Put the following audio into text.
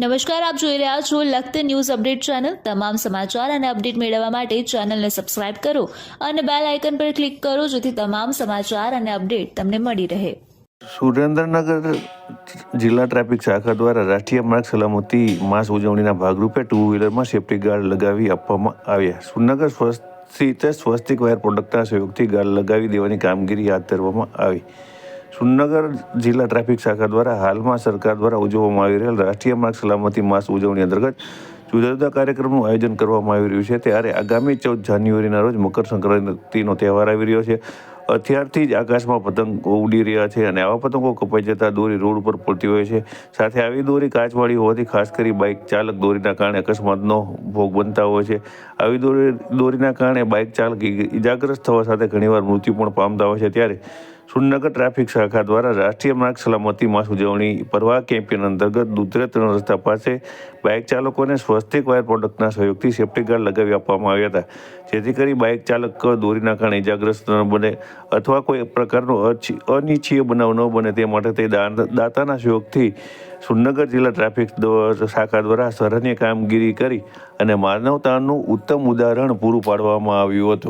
નમસ્કાર, આપ જોઈ રહ્યા છો લખત ન્યૂઝ અપડેટ ચેનલ. તમામ સમાચાર અને અપડેટ મેળવવા માટે ચેનલને સબસ્ક્રાઇબ કરો અને બેલ આઇકન પર ક્લિક કરો જેથી તમામ સમાચાર અને અપડેટ તમને મળી રહે. સુરેન્દ્રનગર જિલ્લા ટ્રાફિક શાખા દ્વારા રાષ્ટ્રીય માર્ગ સલામતી માસ ઉજવણીના ભાગરૂપે ટુ વ્હીલરમાં સેફ્ટી ગાર્ડ લગાવી આપવામાં આવ્યા. સુરનગર સ્થિત સ્વસ્તિક વાયર પ્રોડક્ટના સહયોગથી ગાર્ડ લગાવી દેવાની કામગીરી હાથ ધરવામાં આવી. સુરનગર જિલ્લા ટ્રાફિક શાખા દ્વારા હાલમાં સરકાર દ્વારા ઉજવવામાં આવી રહેલ રાષ્ટ્રીય માર્ગ સલામતી માસ ઉજવણી અંતર્ગત જુદા જુદા કાર્યક્રમનું આયોજન કરવામાં આવી રહ્યું છે. ત્યારે આગામી ચૌદ જાન્યુઆરીના રોજ મકર સંક્રાંતિનો તહેવાર આવી રહ્યો છે. અત્યારથી જ આકાશમાં પતંગો ઉડી રહ્યા છે અને આવા પતંગો કપાઈ જતા દોરી રોડ ઉપર પડતી હોય છે. સાથે આવી દોરી કાચવાળી હોવાથી ખાસ કરી બાઇક ચાલક દોરીના કારણે અકસ્માતનો ભોગ બનતા હોય છે. આવી દોરી દોરીના કારણે બાઇક ચાલક ઈજાગ્રસ્ત થવા સાથે ઘણીવાર મૃત્યુ પણ પામતા હોય છે. ત્યારે સુરનગર ટ્રાફિક શાખા દ્વારા રાષ્ટ્રીય માર્ગ સલામતી માસ ઉજવણી પરવા કેમ્પેન અંતર્ગત દુધરે રસ્તા પાસે બાઇક ચાલકોને સ્વસ્તિક વાયર પ્રોડક્ટના સહયોગથી સેફ્ટી ગાર્ડ લગાવી આપવામાં આવ્યા હતા. જેથી કરી બાઇક ચાલક દોરીના કારણે ઇજાગ્રસ્ત ન બને અથવા કોઈ પ્રકારનો અનિચ્છીય બનાવ ન બને તે માટે તે દાતાના સહયોગથી સુરનગર જિલ્લા ટ્રાફિક શાખા દ્વારા સરાહનીય કામગીરી કરી અને માનવતાનું ઉત્તમ ઉદાહરણ પૂરું પાડવામાં આવ્યું હતું.